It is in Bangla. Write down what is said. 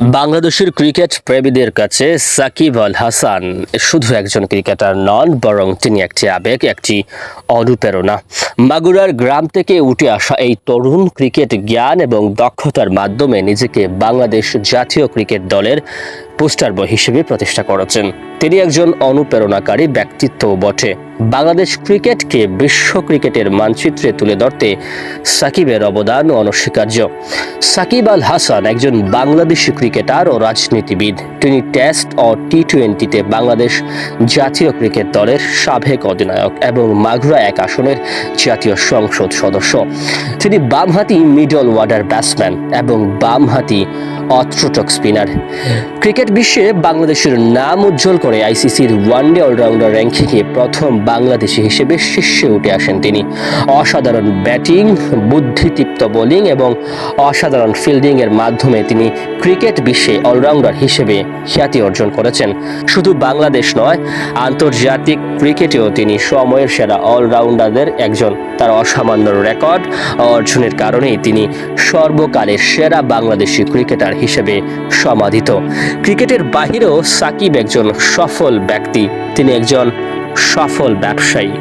বাংলাদেশের ক্রিকেট প্রেমীদের কাছে সাকিব আল হাসান শুধু একজন ক্রিকেটার নন, বরং তিনি একটি আবেগ, একটি অনুপ্রেরণা। মাগুরার গ্রাম থেকে উঠে আসা এই তরুণ ক্রিকেট জ্ঞান এবং দক্ষতার মাধ্যমে নিজেকে বাংলাদেশ জাতীয় ক্রিকেট দলের পোস্টার বয় হিসেবে প্রতিষ্ঠা করেছেন। তিনি একজন অনুপ্রেরণাকারী ব্যক্তিত্বও বটে। বাংলাদেশ ক্রিকেটকে বিশ্ব ক্রিকেটের মানচিত্রে তুলে ধরতে সাকিবের অবদান অনস্বীকার্য। সাকিব আল হাসান একজন বাংলাদেশি ক্রিকেটার ও রাজনীতিবিদ। তিনি টেস্ট ও টি টোয়েন্টিতে বাংলাদেশ জাতীয় ক্রিকেট দলের সাবেক অধিনায়ক এবং মাগুরা এক আসনের জাতীয় সংসদ সদস্য। তিনি বামহাতি মিডল ওয়ার্ডার ব্যাটসম্যান এবং বামহাতি অথ্রোটক স্পিনার ক্রিকেট বিশ্বে বাংলাদেশের নাম উজ্জ্বল করে আইসিসির ওয়ানডে অলরাউন্ডার র্যাঙ্কিংয়ে প্রথম বাংলাদেশি হিসেবে শীর্ষে উঠে আসেন তিনি। অসাধারণ ব্যাটিং, বুদ্ধিদীপ্ত বোলিং এবং অসাধারণ ফিল্ডিংয়ের মাধ্যমে তিনি ক্রিকেট বিশ্বে অলরাউন্ডার হিসেবে খ্যাতি অর্জন করেছেন। শুধু বাংলাদেশ নয়, আন্তর্জাতিক ক্রিকেটেও তিনি সময়ের সেরা অলরাউন্ডারদের একজন। তার অসামান্য রেকর্ড অর্জনের কারণে তিনি সর্বকালের সেরা বাংলাদেশি ক্রিকেটার হিসেবে সমাধিত। ক্রিকেটের বাহিরেও সাকিব একজন সফল ব্যক্তি। তিনি একজন সফল ব্যবসায়ী।